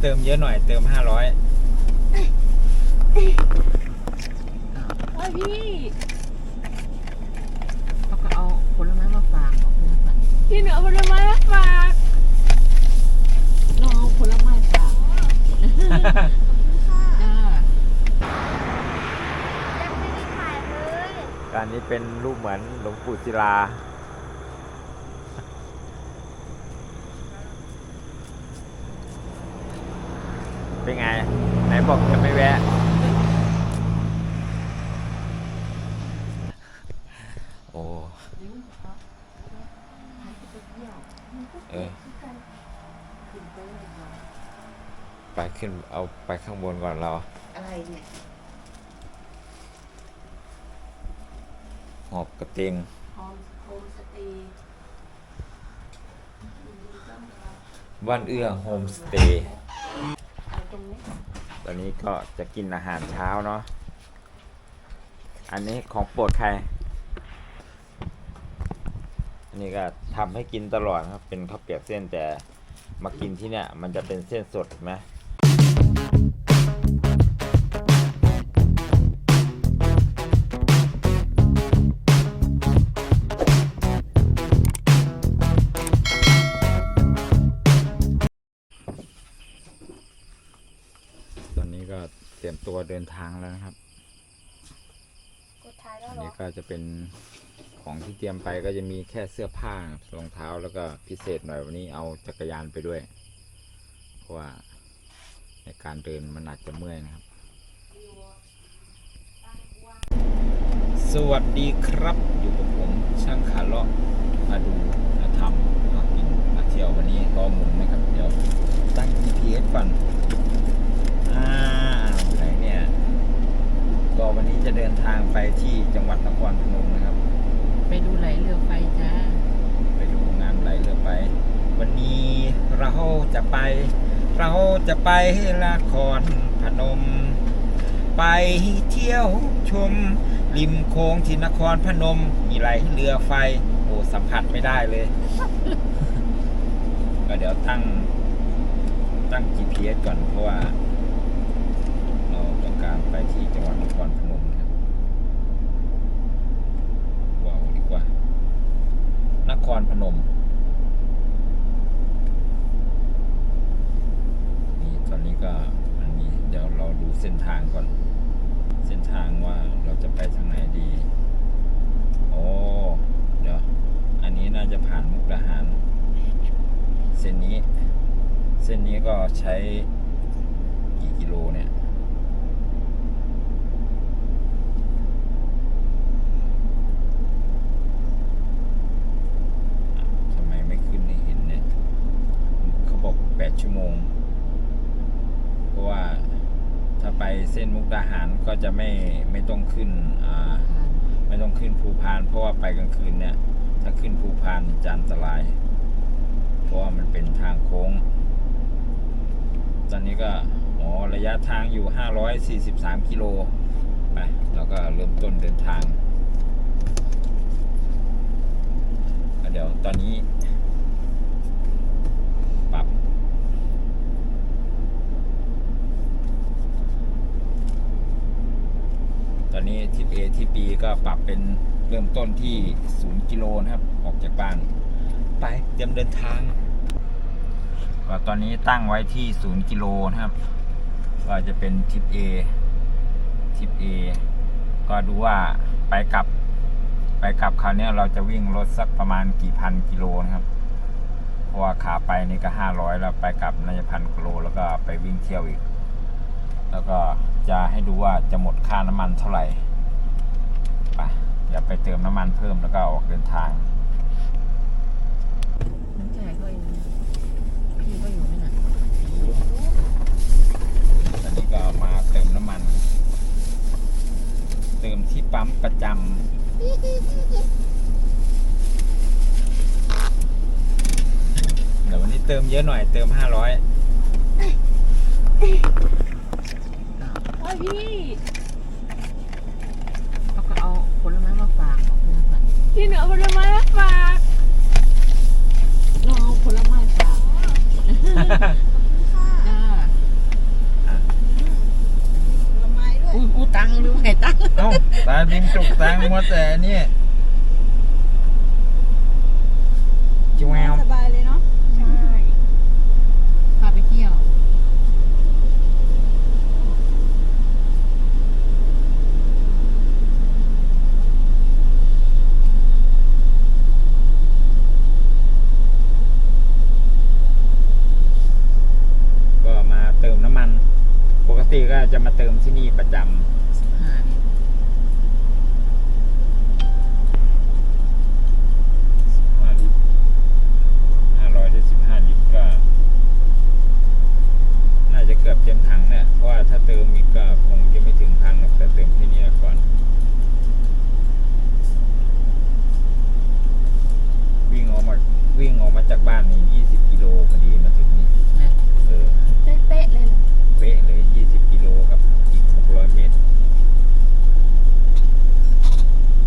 เติมเยอะหน่อยเติมห้าร้อยเฮ้ยพี่เขาก็เอาผลไม้มาฝากบอกเพื่อนก่อนพี่หนูเอาผลไม้มาฝากน้องเอาผลไม้ฝากจ้ายังไม่ได้ถ่ายเลยการนี้เป็นรูปเหมือนหลวงปู่ศิลา เป็นไง ไหนบอกจะไม่แวะ โอ้ เออ ไปขึ้นเอาไปข้างบนก่อนเรา อะไรเนี่ยหอบกระเตงโฮมโฮมสเตย์บ้านเอื้อโฮมสเตย์เอา ตอนนี้ก็จะกินอาหารเช้าเนาะ อันนี้ของโปรดใคร อันนี้ก็ทำให้กินตลอดครับ เป็นข้าวเปียกเส้นแต่มากินที่เนี่ย มันจะเป็นเส้นสดเห็นไหม เตรียมตัวเดินทางแล้วนะครับกดถ่ายแล้วอันเหรอนี้ก็จะเป็นของที่เตรียมไปก็จะมีแค่เสื้อผ้ารองเท้าแล้วก็พิเศษหน่อยวันนี้เอาจักรยานไปด้วย เพราะว่าในการเดินมันอาจจะเมื่อยนะครับ สวัสดีครับอยู่กับผมช่างขาเลาะมาดูมาทำมากินมาเที่ยววันนี้รอหมุนนะครับ เดี๋ยวตั้ง GPS ก่อนอ้าวไหนเนี่ย ก็วันนี้จะเดินทางไปที่จังหวัดนครพนมนะครับ ไปดูไหลเรือไฟจ้า ไปดูงานไหลเรือไปวันนี้เราจะไป เราจะไปนครพนม ไปเที่ยวชม ริมโค้งที่นครพนม มีไหลเรือไฟ โอ้สัมผัสไม่ได้เลย ก็เดี๋ยวตั้งตั้ง GPS ก่อนเพราะว่า เราต้องการไปที่จังหวัดนครพนมนะครับว้าวดีกว่า นครพนม นี่ตอนนี้ก็มันมีเดี๋ยวเราดูเส้นทางก่อน เส้นทางว่าเราจะไปทางไหนดี โอ้ เดี๋ยว อันนี้น่าจะผ่านมุกดาหาร เส้นนี้ เส้นนี้ก็ใช้กี่กิโลเนี่ย ทำไมไม่ขึ้นให้เห็นเนี่ย เขาบอก 8 ชั่วโมง เพราะว่าถ้าไปเส้นมุกดาหารก็จะ ไม่ไม่ต้องขึ้นอ่าไม่ต้องขึ้นภูพาน เพราะว่าไปกลางคืนเนี่ย ถ้าขึ้นภูพานจะอันตราย เพราะว่ามันเป็นทางโค้ง ตอนนี้ก็อ๋อระยะทางอยู่ 543 กิโลไปเราก็เริ่มต้นเดินทางเดี๋ยวตอนนี้ ปรับ ต อนนี้ทิศ A ที่ B ก็ปรับเป็นเริ่มต้นที่0กิโลนะครับ ออกจากบ้าน ไปเตรียมเดินทางก็ตอนนี้ตั้งไว้ที่0กิโลนะครับ ก็จะเป็นทิศ A ทิศ A ก็ดูว่าไปกลับ ไปกลับคราวนี้เราจะวิ่งรถสักประมาณกี่พันกิโลนะครับเพราะว่าขาไปนี่ก็ห้าร้อยแล้วไปกลับน่าจะพันกิโลแล้วก็ไปวิ่งเที่ยวอีก แล้วก็จะให้ดูว่าจะหมดค่าน้ำมันเท่าไหร่ไปเดี๋ยวไปเติมน้ำมันเพิ่มแล้วก็ออกเดินทางน้ำใจก็องพี่ก็อยู่ไหมน่ะตอนนี้ก็มาเติมน้ำมัน เติมที่ปั๊มประจำเดี๋ยววันนี้เติมเยอะหน่อยเติมห้าร้อย ยพี่เขาก็เอาผลไม้มาฝากพี่เหนือผลไม้มาฝากน้อเอาผลไม้ฝากจ้าผลไม้ด้อู้อตังหรือไห้ตังค์ เอ้าตาดิงจุกตังมัแต่เนี่ย ที่นี่ประจำาเนี่ยำห้าลิตรห้าร้อยได้สิบห้าลิตรก็ น่าจะเกือบเต็มถังเนี่ยเพราะว่าถ้าเติมอีกก็คงจะไม่ถึงพันหรอกแต่เติมที่นี่ก่อน วิ่งออกมาวิ่งออกมาจากบ้านนี่ยี่สิบกิโลพอดีมาถึงนี่ นะ เออ เป๊ะๆเลยเหรอ เป๊ะเลยยี่สิบกิโลครับ อีกหกร้อยเมตร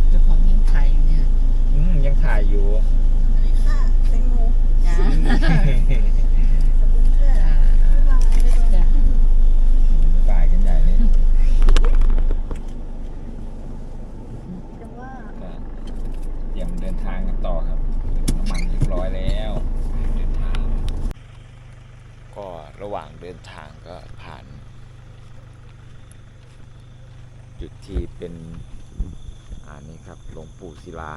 เจ้าของยังถ่ายอยู่เนี่ย อืมยังถ่ายอยู่ อันนี้ค่ะแตงโม จ้า ขอบคุณค่ะ จ้า บ๊ายบายบ๊ายบาย จ้า ฝ่ายกันใหญ่เลย แต่ว่า ก็เตรียมเดินทางกันต่อครับน้ำมันเรียบร้อยแล้ว เดินทาง ก็ระหว่างเดินทางก็ผ่าน จุดที่เป็นอันนี้ครับหลวงปู่ศิลา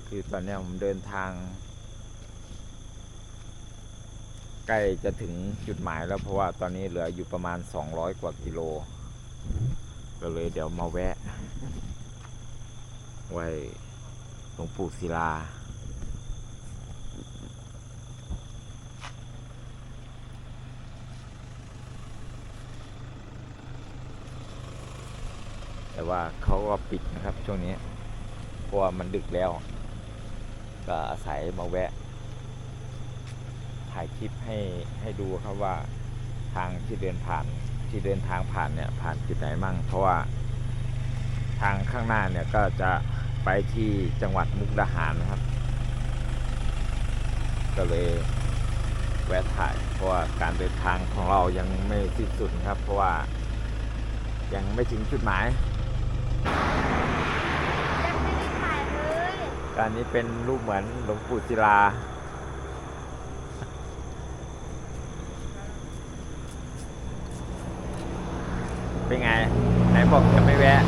ก็คือตอนนี้ผมเดินทาง ใกล้จะถึงจุดหมายแล้วเพราะว่าตอนนี้เหลืออยู่ประมาณ 200 กว่ากิโล ก็เลยเดี๋ยวมาแวะ ไว้หลวงปู่ศิลาแต่ว่าเขาก็ปิดนะครับช่วงนี้เพราะว่ามันดึกแล้ว ก็อาศัยมาแวะ ถ่ายคลิปให้ให้ดูครับว่าทางที่เดินผ่านที่เดินทางผ่านเนี่ยผ่านจุดไหนมั่ง เพราะว่าทางข้างหน้าเนี่ยก็จะไปที่จังหวัดมุกดาหารนะครับ ก็เลยแวะถ่าย เพราะว่าการเดินทางของเรายังไม่สิ้นสุดครับ เพราะว่ายังไม่ถึงจุดหมาย ยังไม่ได้ถ่ายเลย การนี้เป็นรูปเหมือนหลวงปู่ศิลา เป็นไง ไหนบอกจะไม่แวะ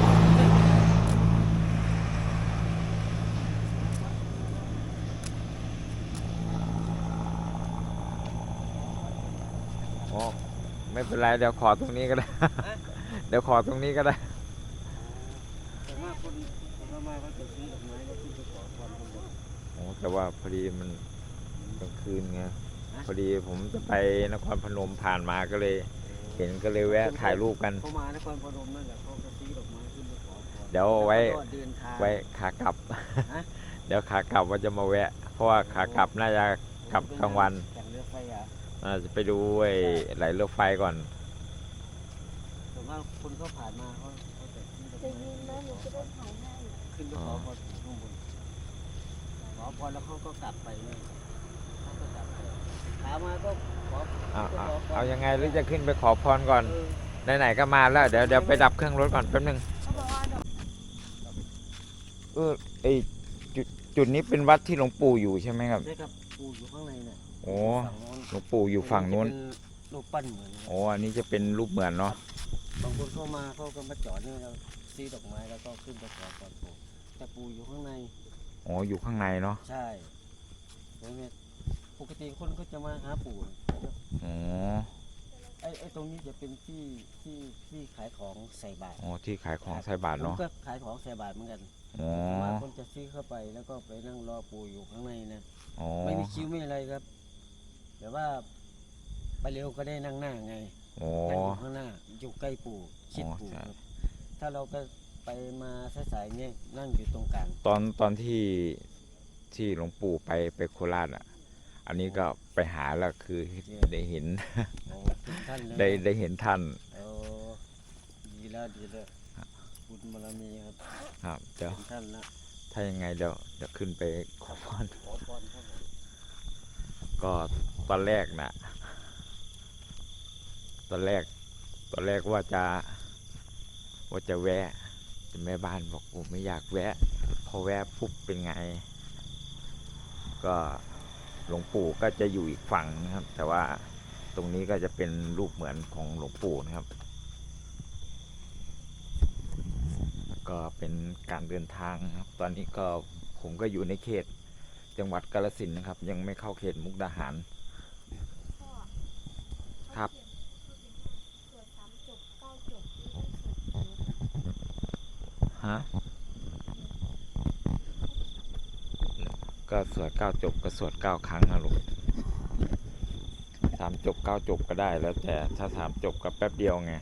โอ้ไม่เป็นไร เดี๋ยวขอตรงนี้ก็ได้ เดี๋ยวขอตรงนี้ก็ได้ แต่ว่าคนคนมาเขาจะซื้อดอกไม้ก็ขึ้นไปขอพรข้างบน โอ้ แต่ว่าพอดีมันกลางคืนไงพอดีผมจะไปนครพนมผ่านมาก็เลย เห็นก็เลยแวะถ่ายรูปกัน เขามานครพนมนั่นแหละเขาก็ซื้อดอกไม้ขึ้นไปขอพรเดี๋ยวเอาไว้แล้วก็เดินทาง ไว้ขากลับ ฮะ เดี๋ยวขากลับว่าจะมาแวะ เพราะว่าขากลับน่าจะกลับกลางวันแข่งเรือไฟอะน่าจะไปดูไอ้ไหลเรือไฟก่อนแต่ว่าคนเขาผ่านมาเขาเขาจะซื้อดอกจะไม้ยินไหมหนูจะได้ถ่ายให้ขึ้นไปขอพร ข้างบนขอพรแล้วเขาก็กลับไปเลยเขาก็กลับไปขามาก็ขอเอาเอาขพรเอายังไงหรือจะขึ้นไปขอพรก่อน เออไหนๆก็มาแล้ว เดี๋ยวเดี๋ยวไปดับเครื่องรถก่อนแป๊บนึงเขาบอกว่าดอกเออไอจุดจุดนี้เป็นวัดที่หลวงปู่อยู่ใช่ไหมครับใช่ครับปูอยู่ข้างในเนี่ยโอ้ฝั่งโน้นหลวงปู่อยู่ฝั่งนู้นจะเป็นรูปปั้นเหมือนโอ้อันนี้จะเป็นรูปเหมือนเนาะบางคนเข้ามาเขาก็มาจอดนี่เราซื้อดอกไม้แล้วก็ขึ้นไปขอพรปู่แต่ปู่อยู่ข้างใน โอ้อยู่ข้างในเนาะใช่แล้วเนี่ยปกติคนก็จะมาหาปู่โอ้ไอ้ไอ้ตรงนี้จะเป็นที่ที่ที่ขายของใส่บาตรโอ้ที่ขายของใส่บาทผมเนาะก็ขายของใส่บาตรเหมือนกันโอ้บางคนจะซื้อเข้าไปแล้วก็ไปนั่งรอปู่อยู่ข้างในนะโอ้ไม่มีคิวไม่อะไรครับแต่ว่าไปเร็วก็ได้นั่งหน้าไงโอ้นั่งอยู่ข้างหน้าอยู่ใกล้ปู่ชิดอ๋อปู่ใช่ครับถ้าเราก็ ไปมาสายๆเนี่ยนั่งอยู่ตรงกลางตอนตอนที่ที่หลวงปู่ไปไปโคราชอะ อันนี้ก็ไปหาแล้วคือได้เห็น โอ้ทุกท่านเลยได้ได้เห็นท่านโอ้ดีแล้วดีแล้วบุญบารมีครับครับเดี๋ยวเห็นท่านละถ้ายังไงเดี๋ยวเดี๋ยวขึ้นไปขอพรขอพรครับผมก็ตอนแรกนะตอนแรกตอนแรกว่าจะว่าจะแวะ แต่แม่บ้านบอกโอ้ไม่อยากแวะ พอแวะปุ๊บเป็นไง ก็หลวงปู่ก็จะอยู่อีกฝั่งนะครับ แต่ว่าตรงนี้ก็จะเป็นรูปเหมือนของหลวงปู่นะครับ ก็เป็นการเดินทางครับ ตอนนี้ก็ผมก็อยู่ในเขตจังหวัดกาฬสินนะครับ ยังไม่เข้าเขตมุกดาหาร พ่อ ครับ สวดสามจบเก้าจบไม่ได้สวดเยอะ ฮะก็สวดเก้าจบก็สวดเก้าครั้งนะลูกสามจบเก้าจบก็ได้แล้วแต่ถ้าสามจบก็แป๊บเดียวไง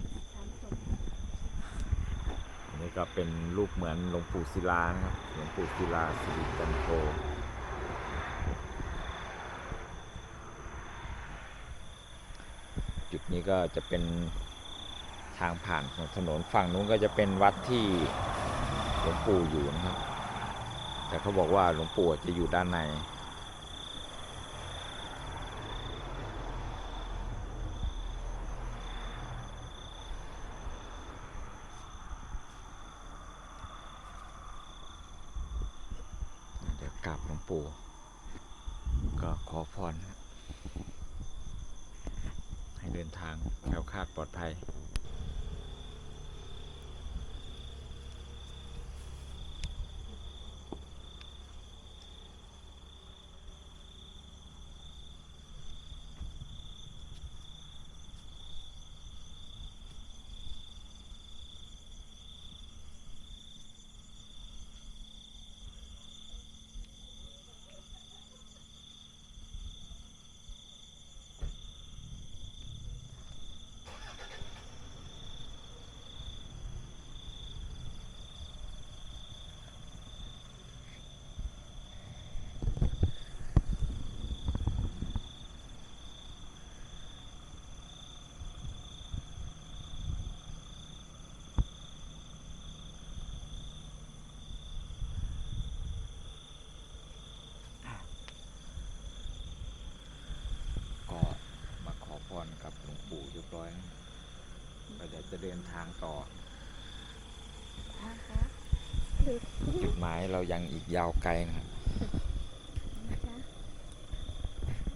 อันนี้ก็เป็นรูปเหมือนหลวงปู่ศิลานะครับหลวงปู่ศิลาสิริจันโทจุดนี้ก็จะเป็นทางผ่านของถนนฝั่งนู้นก็จะเป็นวัดที่ หลวงปู่อยู่นะครับ แต่เขาบอกว่าหลวงปู่จะอยู่ด้านในเดี๋ยวกราบหลวงปู่ก็ขอพรนะให้เดินทางแคล้วคลาดปลอดภัย ก็มาขอพรกับหลวงปู่เรียบร้อยนะ ก็เดี๋ยวจะเดินทางต่อนะคะจุดหมายเรายังอีกยาวไกลนะครับนะคะ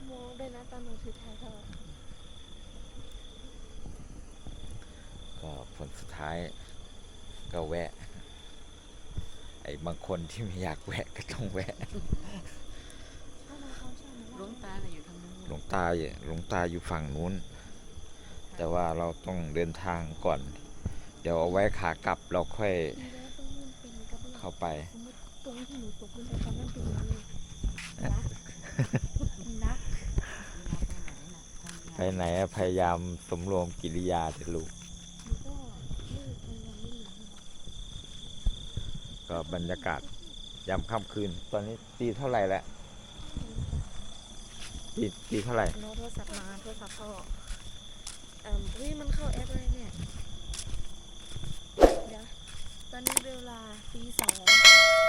โมด้วยนะตอนหนูถือถ่ายทอดก็ผลสุดท้ายก็แวะ ไอ้บางคนที่ไม่อยากแวะก็ต้องแวะถ้ามาเขาชอบหลวงตาน่ะอยู่ทางนู้นหลวงตาอยู่หลวงตาอยู่ฝั่งนู้น แต่ว่าเราต้องเดินทางก่อน เดี๋ยวเอาไว้ขากลับเราค่อยดีแล้วตรงนี้มันเป็นกระเบื้องเข้าไปสมมติตรงที่หนูตกลงไปตอนนั้นเป็นยังไงนะนะไปไหนอะพยายามสมรวมกิริยาจะลูกหนูก็ไม่พยายามไม่เหลือก็บรรยากาศยามค่ำคืน ตอนนี้ตีเท่าไหร่แล้วตีตีเท่าไหร่โน้ตโทรศัพท์มาโทรศัพท์พ่อเอ่อเฮ้ยมันเข้าแอปอะไรเนี่ย เดี๋ยว ตอนนี้เวลาตีสอง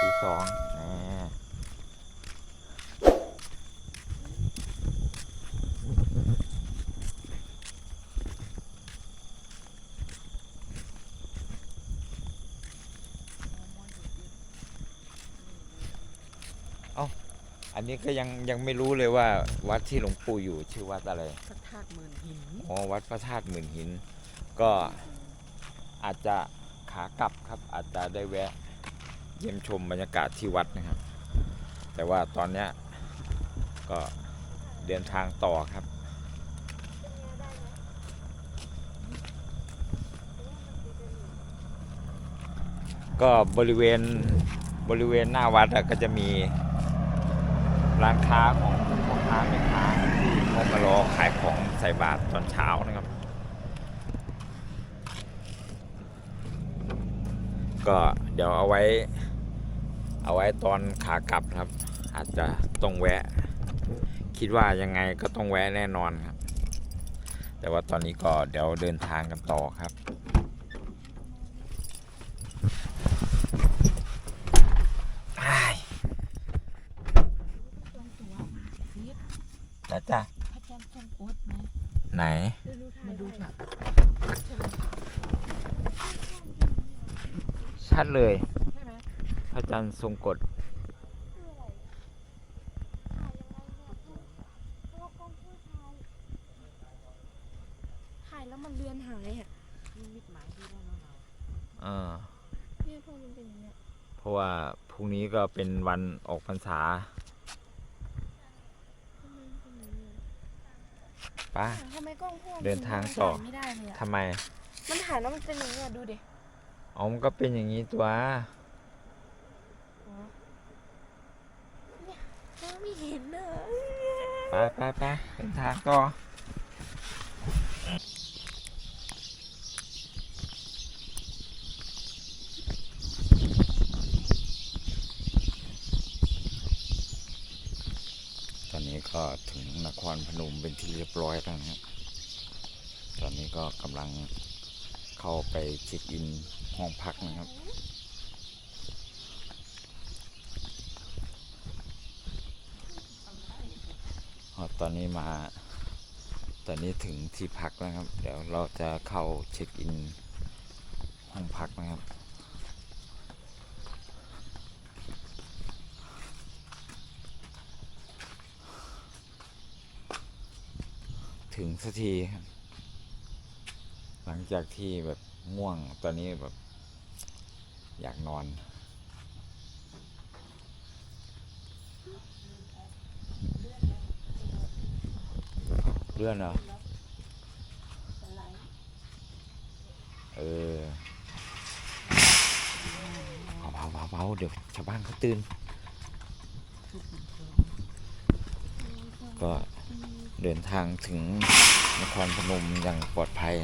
ตีสองแหมอันนี้ก็ยังยังไม่รู้เลยว่าวัดที่หลวงปู่อยู่ชื่อวัดอะไรพระธาตุหมื่นหินอ๋อวัดพระธาตุหมื่นหิน ก็อาจจะขากลับครับ อาจจะได้แวะเยี่ยมชมบรรยากาศที่วัดนะครับ แต่ว่าตอนเนี้ยก็เดินทางต่อครับ ก็บริเวณบริเวณหน้าวัดอะก็จะมีร้านค้าของพ่อค้าแม่ค้า ที่เขามารอขายของใส่บาตรตอนเช้านะครับ ก็เดี๋ยวเอาไว้ เอาไว้ตอนขากลับครับ อาจจะต้องแวะ คิดว่ายังไงก็ต้องแวะแน่นอนครับ แต่ว่าตอนนี้ก็เดี๋ยวเดินทางกันต่อครับจ้าจ้าพระเจ้าทรงโอ๊ตไหม ไหนเดี๋ยวหนูถ่ายมาดูให้ค่ะชัดเลยใช่ไหมพระจันทร์ทรงกฎคืออะไรถ่ายยังไงเนี่ยเพราะว่ากล้องช่วยถ่ายถ่ายแล้วมันเลือนหายอะมีมิดหมายดีแล้วเนาะเราเออเนี่ยพอมันเป็นอย่างเงี้ยเพราะว่าพรุ่งนี้ก็เป็นวันออกพรรษาทำไมมันเป็นอย่า งเงี้ยป้าทำไมกล้องพวกเดินทางต่อ ไม่ได้เลยอะทำไมมันถ่ายแล้วมันเป็นอย่างเงี้ยดูดิอ๋อมันก็เป็นอย่างนี้ตัวมองไม่เห็นเลยไปไปไปเดินทางต่อตอนนี้ก็ถึงนครพนมเป็นที่เรียบร้อยแล้วนะครับตอ นี้ก็กำลังเข้าไปเช็คอินห้องพักนะครับ ตอนนี้มา ตอนนี้ถึงที่พักแล้วครับ เดี๋ยวเราจะเข้าเช็คอินห้องพักนะครับถึงสักทีครับ หลังจากที่แบบง่วงตอนนี้แบบ อยากนอน เลื่อนเหรอเออเบาๆเบาเดี๋ยวชาวบ้านเขาตื่น ก็เดินทางถึงนครพนมอย่างปลอดภัย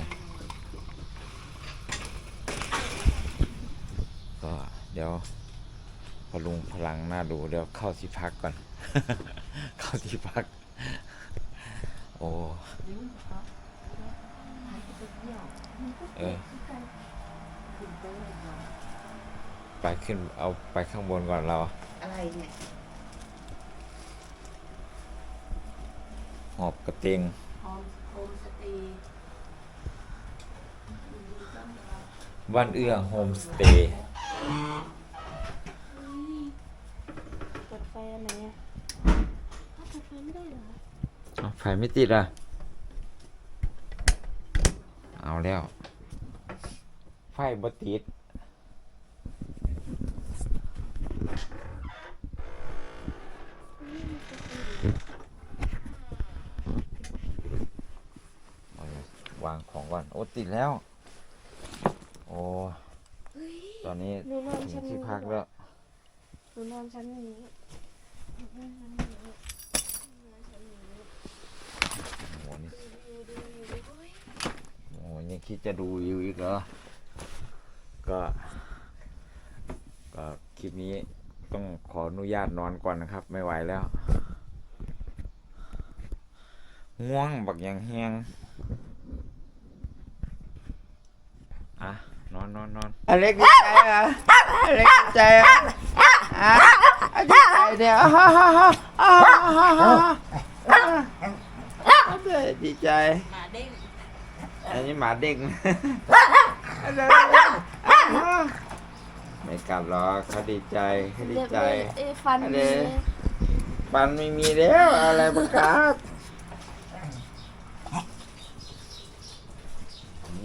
ก็เดี๋ยวพลุงพลังน่าดูเดี๋ยวเข้าที่พักก่อน เข้าที่พัก โอ้เออไปขึ้นเอาไปข้างบนก่อนเรา อะไรเนี่ยหอบกระเตงโฮมโฮมสเตย์บ้านเอื้อโฮมสเตย์ เปิดไฟอันไหนอะอ้าวเปิดไฟไม่ได้เหรอ เอาไฟไม่ติดอะ เอาแล้ว ไฟบ่ติดเอาเลยวางของก่อนโอ้ติดแล้ว โอ้เฮ้ยตอนนี้หนูนอนถึชั้งนที่นี้พักแล้ว หนูนอนชั้นนี้หนูนอนชั้นนี้หนูนอนชั้นนี้ โอ้นี่ ดูดูดูดูโอ้ย โอ้ ยังคิดจะดูอยู่อีกเหรอ ก็ ก็คลิปนี้ต้องขออนุญาตนอนก่อนนะครับ ไม่ไหวแล้วง่วงบักอย่างแหงอะนอนนอนนอนอเล็กดีใจเหรออเล็กดีใจเหรอฮะดีใจเดี๋ยวฮ่าฮ่าฮ่าฮ่าฮ่าฮ่าฮ่าดีใจหมาเด้ง อันนี้หมาเด้งไม่กลับหรอกเขาดีใจเขาดีใจเอ๊ะฟันอะไรมีปันไม่มีแล้วอะไรประกาศ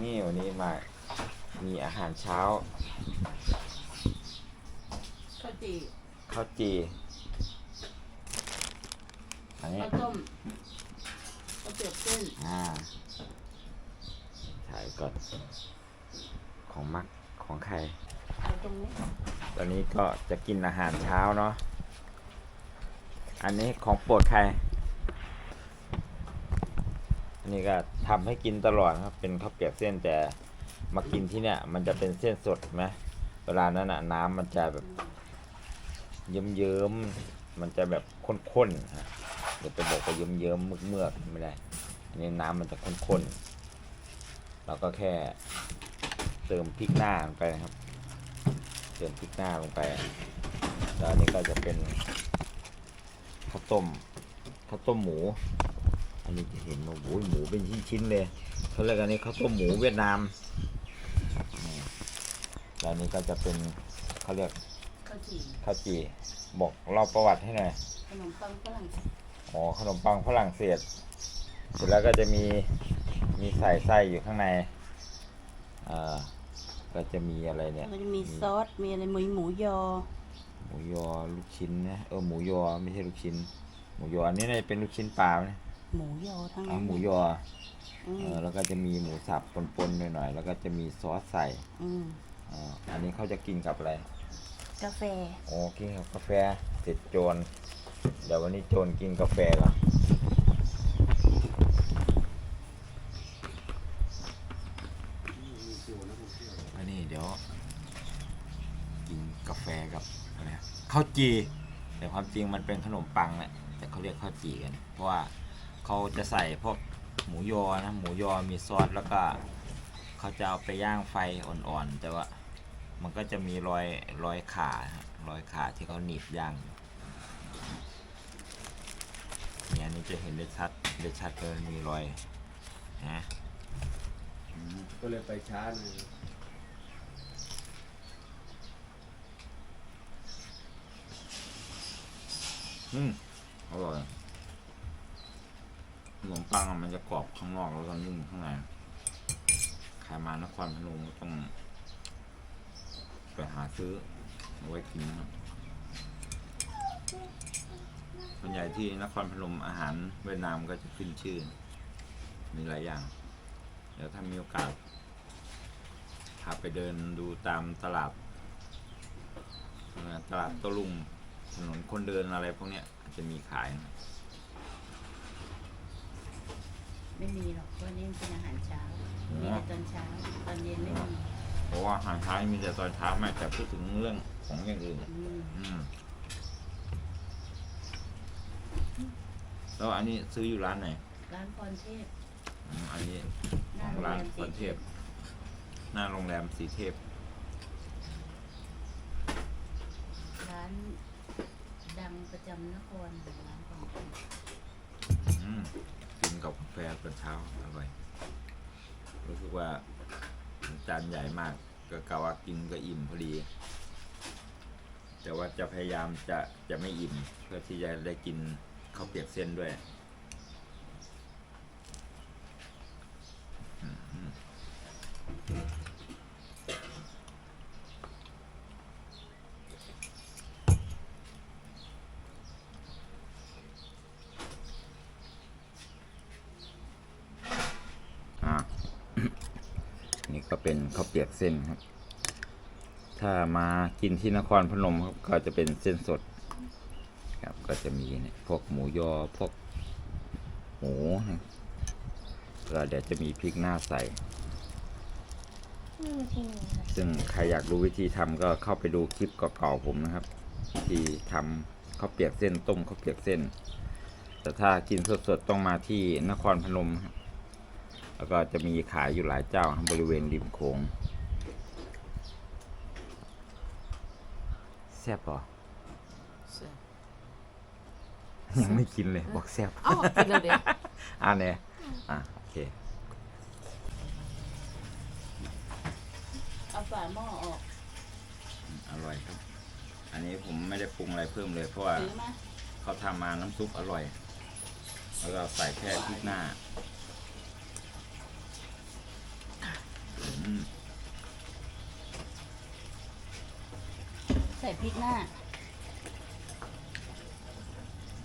นี่วันนี้มามีอาหารเช้าข้าวจีข้าวจีอันนี้ข้าวต้มข้าวเปียกเส้นอ่าถ่ายก่อน ของมักของใครเอาตรงนี้ตอนนี้ก็จะกินอาหารเช้าเนาะ อันนี้ของโปรดใคร อันนี้ก็ทำให้กินตลอดครับ เป็นข้าวเปียกเส้นแต่มากินที่เนี่ย มันจะเป็นเส้นสดไหมเวลานั้นอะน้ำมันจะแบบเยิ้มๆ มันจะแบบข้นๆฮะเดี๋ยวจะบอกว่าเยิ้มๆเมือกๆไม่ได้อันนี้น้ำมันจะข้นๆ เราก็แค่เติมพริกหน้าลงไปนะครับ เติมพริกหน้าลงไปแล้วอันนี้ก็จะเป็นข้าวต้มข้าวต้มหมู อันนี้จะเห็นว่าโอ้ยหมูเป็นชิ้นๆเลยเขาเรียกอันนี้ข้าวต้มหมูเวียดนามอืมแล้วอันนี้ก็จะเป็นเขาเรียกข้าวจี่ข้าวจี่บอกเล่าประวัติให้หน่อยขนมปังฝรั่งอ๋อขนมปังฝรั่งเศสเสร็จแล้วก็จะมี มีใส่ไส้อยู่ข้างใน อ่า ก็จะมีอะไรเนี่ยมันจะมีซอส มีอะไรหมูหมูยอ หมูยอลูกชิ้นนะ เออหมูยอไม่ใช่ลูกชิ้น หมูยออันนี้น่าจะเป็นลูกชิ้นปลาไหมหมูยอทั้งอ๋อนั้นหมูยออืเอมอแล้วก็จะมีหมูสับปนๆหน่อยๆ แล้วก็จะมีซอสใส่อืมอ่าอันนี้เขาจะกินกับอะไร กาแฟ โอ้กินกับกาแฟเสร็จโจรเดี๋ยววันนี้โจรกินกาแฟก่อนอันนี้เดี๋ยวกินกาแฟกับอะไรข้าวจีแต่ความจริงมันเป็นขนมปังแหละแต่เขาเรียกข้าวจีกัน เพราะว่าเขาจะใส่พวกหมูยอนะหมูยอมีซอสแล้วก็เขาจะเอาไปย่างไฟอ่อนๆ แต่ว่ามันก็จะมีรอยรอยขารอยขาที่เขาหนีบย่างเนี่ยนนี้จะเห็นได้ชัดได้ชัดเลยมีรอยนะก็เลยไปช้าหน่อ อืมอร่อยขนมปังอะมันจะกรอบข้างนอกแล้วก็นุ่มข้างในใครมานครพนมก็ต้องไปหาซื้อเอาไว้กินนะครับส่วนใหญ่ที่นครพนมอาหารเวียดนามก็จะขึ้นชื่อ มีหลายอย่าง เดี๋ยวถ้ามีโอกาสพาไปเดินดูตามตลาด ตลาดโตลุง ถนนคนเดินอะไรพวกเนี้ยอาจจะมีขายนะไม่มีหรอกเพราะนี่เป็นอาหารเช้ามีแต่ตอนเช้า ตอนเย็นไม่มี เพราะว่าอาหารเช้ามีแต่ตอนเช้าไม่แต่พูดถึงเรื่องของอย่างอื่นอืมอืมแล้วอันนี้ซื้ออยู่ร้านไหน ร้านพรเทพอืมอันนี้หขน้าองโรงร้านแรมพสีรเทพ หน้าโรงแรมสีเทพ ร้านดังประ จำนครร้านของอืมกินกับกาแฟตอนเช้าอร่อยรู้สึกว่าจานใหญ่มาก ก็กะว่ากินก็อิ่มพอดี แต่ว่าจะพยายามจะจะไม่อิ่ม เพื่อที่จะได้กินข้าวเปียกเส้นด้วยอืมอะ นี่ก็เเปียกเส้นครับ ถ้ามากินที่นครพนมครับก็จะเป็นเส้นสด ครับ ก็จะมีเนี่ยพวกหมูยอพวกหมูนะก็เดี๋ยวจะมีพริกหน้าใส่ซึ่งใครอยากรู้วิธีทำก็เข้าไปดูคลิปเก่าๆผมนะครับ ที่ทำข้าวเปียกเส้นต้มข้าวเปียกเส้น แต่ถ้ากินสดๆต้องมาที่นครพนมครับ แล้วก็จะมีขายอยู่หลายเจ้าครับบริเวณริมโขงแซ่บเหรอยังไม่กินเลยบอกแซ่บเอ้ากินแล้วเด็กอ่าเนี่ยอะโอเคเอาฝาหม้อออกอร่อยครับ อันนี้ผมไม่ได้ปรุงอะไรเพิ่มเลยเพราะว่าซื้อมาเขาทำมาน้ำซุปอร่อย แล้วก็ใส่แค่พริกหน้าอืม ใส่พริกหน้า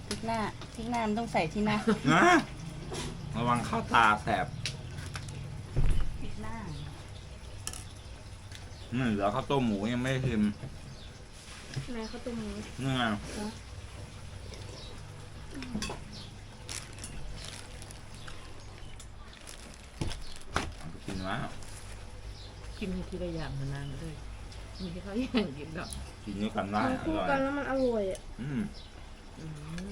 พริกหน้า พริกหน้ามันต้องใส่ที่หน้า นะระวังเข้าตาแสบพริกหน้าอืมเหลือข้าวต้มหมูยังไม่ได้ชิมแม่เขาตัวนี้นี่ไงเอาไปกินแล้วกินทีละอย่างนานเลย มีที่เขาอย่างกินดอกกินด้วยกันได้มันอคู่ร่อยกันแล้วมันอร่อยอะอืมอืม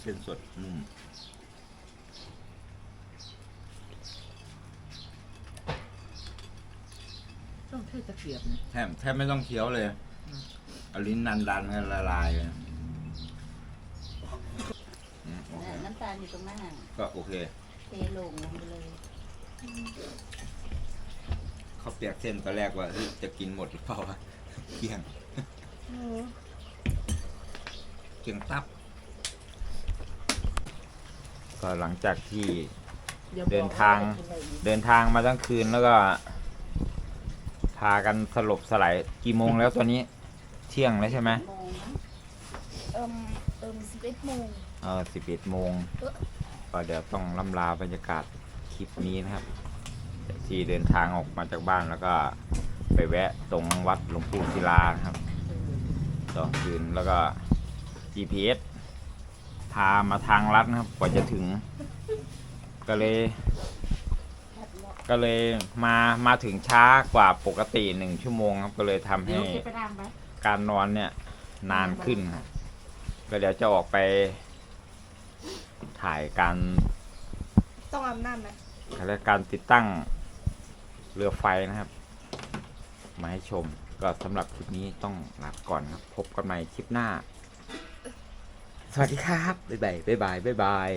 เส้นสดนุ่มต้องใช้ตะเกียบนะแทบแทบไม่ต้องเคี้ยวเลยเอาลิ้นดันดันๆให้ละลายเลยอืมโอเค น้ำ ตาลอยู่ตรงหน้าก็โอเคเทลงลงไปเลยเขาวเปียกเส้นตอนแรกว่าเฮ้ยจะกินหมดหรือเปล่าวะเที่ยงอืมเที่ยงตับ ก็หลังจากที่เดินทางเดินทางมาทั้งคืนแล้วก็ พากันสลบสลายกี่โมงแล้วตอนนี้ เที่ยงแล้วใช่ไหมโมงนะเอิ่มเอิ่มสิบเอ็ดโมง เออสิบเอ็ดโมงเอ๊ะก็เดี๋ยวต้องล่ำลาบรรยากาศคลิปนี้นะครับที่เดินทางออกมาจากบ้านแล้วก็ไปแวะตรงวัดหลวงปู่ศิลานะครับสองคืนแล้วก็ GPS พามาทางลัดนะครับ กว่าจะถึง ก็เลย ก็เลยมามาถึงช้ากว่าปกติหนึ่งชั่วโมงครับ ก็เลยทำเดี๋ยให้วเก็บไปดามไปการนอนเนี่ยนานขึ้นครับก็เดี๋ยวจะออกไป ถ่ายการต้องอำนาจไหมเขาเรียกการติดตั้งเรือไฟนะครับ มาให้ชมก็สำหรับคลิปนี้ต้องลาก่อนครับ พบกันใหม่คลิปหน้า สวัสดีครับ บ๊ายบาย บ๊ายบาย บ๊ายบาย